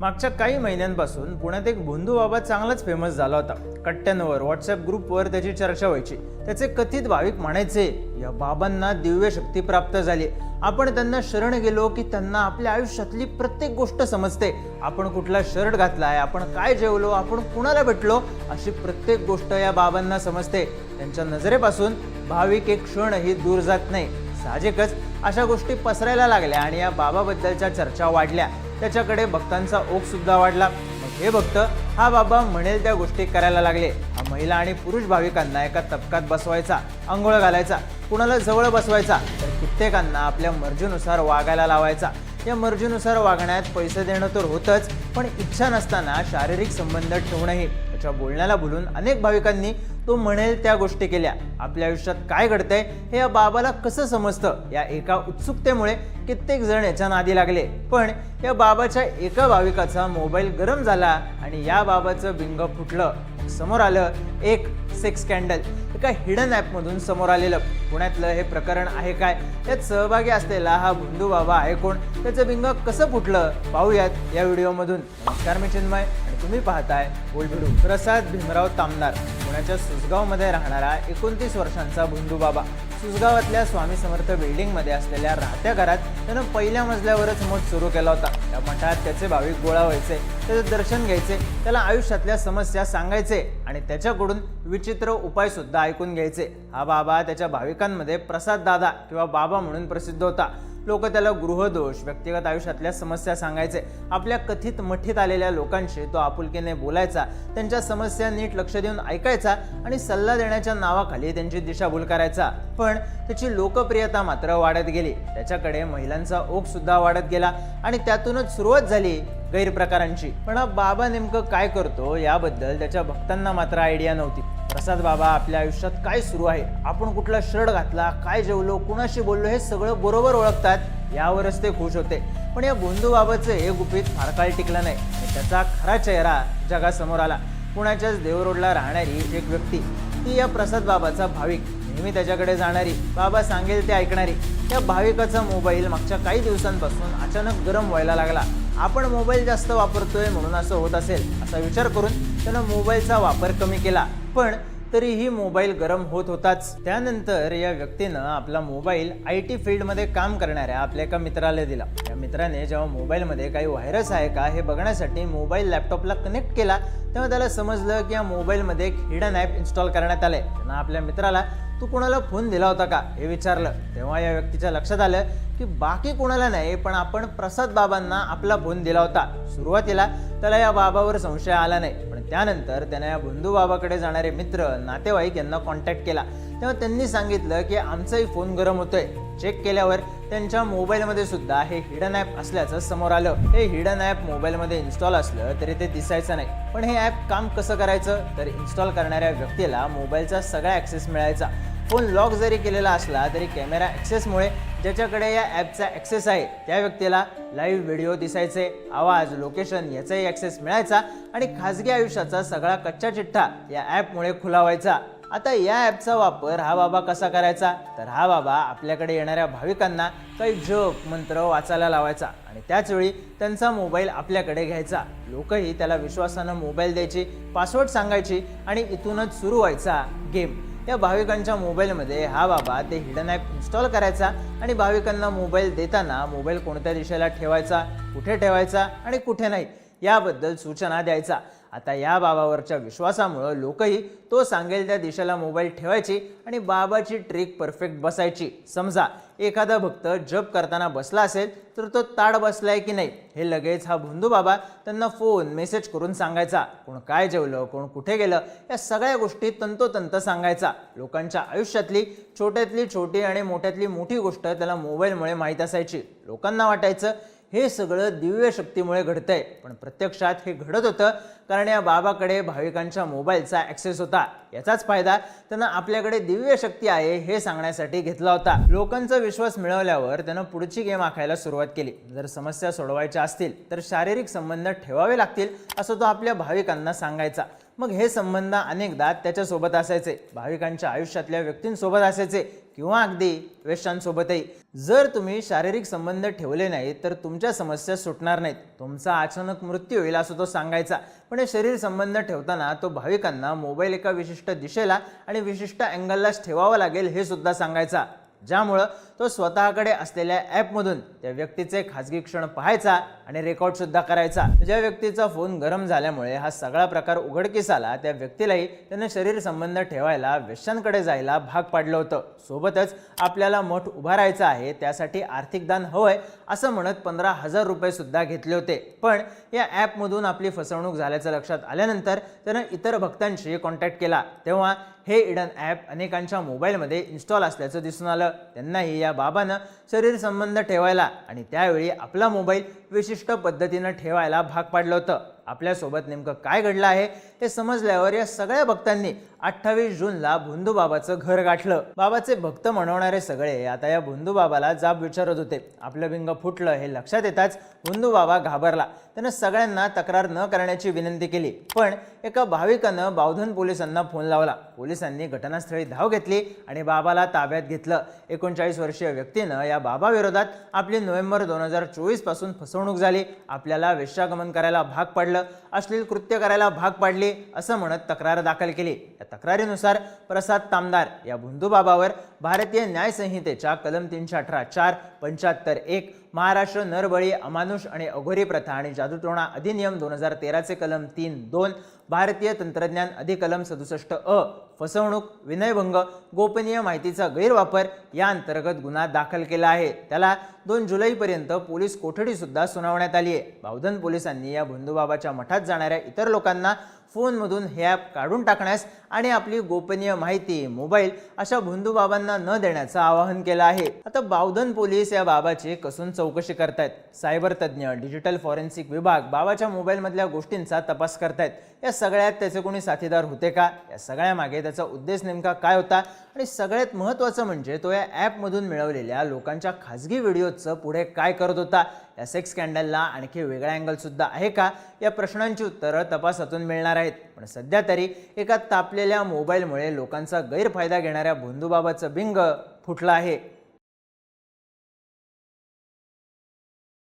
मागच्या काही महिन्यांपासून पुण्यात एक भोंदू बाबा चांगलाच फेमस झाला होता. कट्ट्यांवर व्हॉट्सअप ग्रुपवर त्याची चर्चा व्हायची. त्याचे कथित भाविक म्हणायचे या बाबांना दिव्य शक्ती प्राप्त झाली आपण त्यांना शरण गेलो की त्यांना आपल्या आयुष्यातली प्रत्येक गोष्ट समजते. आपण कुठला शर्ट घातलाय आपण काय जेवलो आपण कुणाला भेटलो अशी प्रत्येक गोष्ट या बाबांना समजते. त्यांच्या नजरेपासून भाविक एक क्षणही दूर जात नाही. साहजिकच अशा गोष्टी पसरायला लागल्या आणि या बाबाबद्दलच्या चर्चा वाढल्या. त्याच्याकडे भक्तांचा ओघ सुद्धा वाढला. मग हे भक्त हा बाबा म्हणेल त्या गोष्टी करायला लागले. हा महिला आणि पुरुष भाविकांना एका तबकात बसवायचा आंघोळ घालायचा. कुणाला जवळ बसवायचा? तर कित्येकांना आपल्या मर्जीनुसार वागायला लावायचा. या मर्जीनुसार वागण्यात पैसे देणं तर होतंच पण इच्छा नसताना शारीरिक संबंध ठेवणंही. त्याच्या बोलण्याला भुलून अनेक भाविकांनी तो म्हणेल त्या गोष्टी केल्या. आपल्या आयुष्यात काय घडतंय हे या बाबाला कसं समजतं? या एका उत्सुकतेमुळे कित्येक जण याच्या नादी लागले. पण या बाबाच्या एका भाविकाचा मोबाईल गरम झाला आणि या बाबाचं बिंग फुटलं. समोर आलं एक सेक्स स्कॅन्डल एका हिडन ॲपमधून समोर आलेलं पुण्यातलं हे प्रकरण आहे काय? यात सहभागी असलेला हा भुंडू बाबा आहे कोण? त्याचं बिंग कसं फुटलं? पाहूयात या व्हिडिओमधून. नमस्कार मी चिन्मय आणि तुम्ही पाहताय बोल प्रसाद भीमराव तामदार पुण्याच्या सुसगावमध्ये राहणारा एकोणतीस वर्षांचा भुंडू बाबा. सुसगावातल्या स्वामी समर्थ बिल्डिंगमध्ये असलेल्या राहत्या घरात त्यानं पहिल्या मजल्यावरच मठ सुरू केला होता. त्या मठात त्याचे भाविक गोळा व्हायचे त्याचं दर्शन घ्यायचे त्याला आयुष्यातल्या समस्या सांगायचे आणि त्याच्याकडून विचित्र उपाय सुद्धा ऐकून घ्यायचे. हा बाबा त्याच्या भाविकांमध्ये प्रसाद दादा किंवा बाबा म्हणून प्रसिद्ध होता. लोक त्याला गृहदोष व्यक्तिगत आयुष्यातल्या समस्या सांगायचे. आपल्या कथित मठीत आलेल्या लोकांशी तो आपुलकीने बोलायचा त्यांच्या समस्या नीट लक्ष देऊन ऐकायचा आणि सल्ला देण्याच्या नावाखाली त्यांची दिशाभूल करायचा. पण त्याची लोकप्रियता मात्र वाढत गेली. त्याच्याकडे महिलांचा ओघ सुद्धा वाढत गेला आणि त्यातूनच सुरुवात झाली गैरप्रकारांची. पण हा बाबा नेमकं काय करतो याबद्दल त्याच्या भक्तांना मात्र आयडिया नव्हती. प्रसाद बाबा आपल्या आयुष्यात काय सुरू आहे? आपण कुठला शर्ट घातला काय जेवलो कुणाशी बोललो हे सगळं बरोबर ओळखतात यावरच ते खुश होते. पण या बोंधू बाबाचं हे गुपित फार काळ टिकलं नाही. त्याचा खरा चेहरा जगासमोर आला. पुण्याच्याच देवरोडला राहणारी एक व्यक्ती ती या प्रसाद बाबाचा भाविक नेहमी त्याच्याकडे जाणारी बाबा सांगेल ते ऐकणारी. त्या भाविकाचा मोबाईल मागच्या काही दिवसांपासून अचानक गरम व्हायला लागला. आपण मोबाईल जास्त वापरतोय म्हणून असं होत असेल असा विचार करून त्यानं मोबाईलचा वापर कमी केला. पण तरीही मोबाईल गरम होत होताच. त्यानंतर या व्यक्तीनं आपला मोबाईल आय टी फील्डमध्ये काम करणाऱ्या आपल्या एका मित्राला दिला. या मित्राने जेव्हा मोबाईलमध्ये काही व्हायरस आहे का हे बघण्यासाठी मोबाईल लॅपटॉपला कनेक्ट केला तेव्हा त्याला समजलं की या मोबाईलमध्ये एक हिडन ॲप इन्स्टॉल करण्यात आलंय. त्यांना आपल्या मित्राला तू कोणाला फोन दिला होता का? हे विचारलं. तेव्हा या व्यक्तीच्या लक्षात आलं की बाकी कोणाला नाही पण आपण प्रसाद बाबांना आपला फोन दिला होता. सुरुवातीला त्याला या बाबावर संशय आला नाही त्यानंतर त्याने या बंधू बाबाकडे जाणारे मित्र नातेवाईक यांना कॉन्टॅक्ट केला. तेव्हा त्यांनी सांगितलं की आमचाही फोन गरम होतोय. चेक केल्यावर त्यांच्या मोबाईलमध्ये सुद्धा हे हिडन ॲप असल्याचं समोर आलं. हे हिडन ॲप मोबाईलमध्ये इन्स्टॉल असलं तरी ते दिसायचं नाही. पण हे ॲप काम कसं करायचं? तर इन्स्टॉल करणाऱ्या व्यक्तीला मोबाईलचा सगळा ॲक्सेस मिळायचा. फोन लॉक जरी केलेला असला तरी कॅमेरा ॲक्सेसमुळे ज्याच्याकडे या ॲपचा ॲक्सेस आहे त्या व्यक्तीला लाईव्ह व्हिडिओ दिसायचे आवाज लोकेशन याचाही ॲक्सेस मिळायचा आणि खाजगी आयुष्याचा सगळा कच्चा चिठ्ठा या ॲपमुळे खुला व्हायचा आता या ॲपचा वापर हा बाबा कसा करायचा? तर हा बाबा आपल्याकडे येणाऱ्या भाविकांना काही जप मंत्र वाचायला लावायचा आणि त्याचवेळी त्यांचा मोबाईल आपल्याकडे घ्यायचा. लोकही त्याला विश्वासानं मोबाईल द्यायची पासवर्ड सांगायची आणि इथूनच सुरू व्हायचा गेम या भाविकांच्या मोबाईलमध्ये हा बाबा ते हिडन ॲप इन्स्टॉल करायचा आणि भाविकांना मोबाईल देताना मोबाईल कोणत्या दिशेला ठेवायचा कुठे ठेवायचा आणि कुठे नाही याबद्दल सूचना द्यायचा. आता या बाबावरच्या विश्वासामुळं लोकही तो सांगेल त्या दिशेला मोबाईल ठेवायची आणि बाबाची ट्रिक परफेक्ट बसायची. समजा एखादा भक्त जप करताना बसला असेल तर तो ताड बसलाय की नाही हे लगेच हा भोंदू बाबा त्यांना फोन मेसेज करून सांगायचा. कोण काय जेवलं कोण कुठे गेलं या सगळ्या गोष्टी तंतोतंत सांगायचा. लोकांच्या आयुष्यातली छोट्यातली छोटी आणि मोठ्यातली मोठी गोष्ट त्याला मोबाईलमुळे माहीत असायची. लोकांना वाटायचं हे सगळं दिव्य शक्तीमुळे घडतंय. पण प्रत्यक्षात हे घडत होतं कारण या बाबाकडे भाविकांच्या मोबाईलचा ॲक्सेस होता. याचाच फायदा त्यानं आपल्याकडे दिव्य शक्ती आहे हे सांगण्यासाठी घेतला होता. लोकांचा विश्वास मिळवल्यावर त्यानं पुढची गेम आखायला सुरुवात केली. जर समस्या सोडवायच्या असतील तर शारीरिक संबंध ठेवावे लागतील असं तो आपल्या भाविकांना सांगायचा. मग हे संबंध अनेकदा त्याच्यासोबत असायचे. भाविकांच्या आयुष्यातल्या व्यक्तींसोबत असायचे किंवा अगदी वेश्यांसोबतही जर तुम्ही शारीरिक संबंध ठेवले नाहीत तर तुमच्या समस्या सुटणार नाहीत. तुमचा अचानक मृत्यू होईल असं तो सांगायचा. पण हे शरीर संबंध ठेवताना तो भाविकांना मोबाईल एका विशिष्ट दिशेला आणि विशिष्ट अँगललाच ठेवावा लागेल हे सुद्धा सांगायचा. ज्यामुळं तो स्वतःकडे असलेल्या ॲपमधून त्या व्यक्तीचे खाजगी क्षण पाहायचा आणि रेकॉर्डसुद्धा करायचा. ज्या व्यक्तीचा फोन गरम झाल्यामुळे हा सगळा प्रकार उघडकीस आला त्या व्यक्तीलाही त्यानं शरीर संबंध ठेवायला वेश्यांकडे जायला भाग पाडलं होतं. सोबतच आपल्याला मठ उभारायचं आहे त्यासाठी आर्थिक दान हवंय असं म्हणत पंधरा हजार रुपयेसुद्धा घेतले होते. पण या ॲपमधून आपली फसवणूक झाल्याचं लक्षात आल्यानंतर त्यानं इतर भक्तांशी कॉन्टॅक्ट केला. तेव्हा हे इडन ॲप अनेकांच्या मोबाईलमध्ये इन्स्टॉल असल्याचं दिसून आलं. त्यांनाही या बाबानं शरीर संबंध ठेवायला आणि त्यावेळी आपला मोबाईल विशिष्ट पद्धतीनं ठेवायला भाग पाडलं होतं. आपल्यासोबत नेमकं काय घडलं आहे ते समजल्यावर या सगळ्या भक्तांनी अठ्ठावीस जूनला भुंदू बाबाचं घर गाठलं. बाबाचे भक्त म्हणवणारे सगळे आता या भुंदू बाबाला जाब विचारत होते. आपलं बिंग फुटलं हे लक्षात येताच भुंदू बाबा घाबरला. त्यानं सगळ्यांना तक्रार न करण्याची विनंती केली. पण एका भाविकानं बावधन पोलिसांना फोन लावला. पोलिसांनी घटनास्थळी धाव घेतली आणि बाबाला ताब्यात घेतलं. एकोणचाळीस वर्षीय व्यक्तीनं या बाबाविरोधात आपली नोव्हेंबर दोन हजार चोवीसपासून फसवणूक झाली. आपल्याला वेश्यागमन करायला भाग पडलं. अश्लील कृत्य करायला भाग पाडले असं म्हणत तक्रार दाखल केली. या तक्रारीनुसार प्रसाद तामदार या बाबावर भारतीय न्यायसंहितेच्या कलम तीनशे अठरा चार पंच्याहत्तर एक महाराष्ट्र नरबळी अमानुष आणि अघोरी प्रथा आणि जादूटोणा अधिनियम दोन हजार तेराचे कलम तीन दोन भारतीय तंत्रज्ञान अधिकलम सदुसष्ट अ फसवणूक विनयभंग गोपनीय माहितीचा गैरवापर या अंतर्गत गुन्हा दाखल केला आहे. त्याला दोन जुलैपर्यंत पोलीस कोठडीसुद्धा सुनावण्यात आली आहे. बावधन पोलिसांनी या बंधुबाबाच्या मठात जाणाऱ्या इतर लोकांना फोनमधून हे ॲप काढून टाकण्यास आणि आपली गोपनीय माहिती मोबाईल अशा बंधुबाबांना न देण्याचं आवाहन केलं आहे. आता बावधन पोलीस या बाबाची कसून चौकशी करतायत. सायबर तज्ज्ञ डिजिटल फॉरेन्सिक विभाग बाबाच्या मोबाईलमधल्या गोष्टींचा तपास करतायत. या सगळ्यात त्याचे कोणी साथीदार होते का? या सगळ्यामागे त्याचा उद्देश नेमका काय होता? आणि सगळ्यात महत्त्वाचं म्हणजे तो या ॲपमधून मिळवलेल्या लोकांच्या खाजगी व्हिडिओचं पुढे काय करत होता? या सेक्स स्कॅन्डलला आणखी वेगळा अँगलसुद्धा आहे का? या प्रश्नांची उत्तरं तपासातून मिळणार आहेत. पण सध्या तरी एका तापलेल्या मोबाईलमुळे लोकांचा गैरफायदा घेणाऱ्या भोंदूबाबाचं बिंग फुटलं आहे.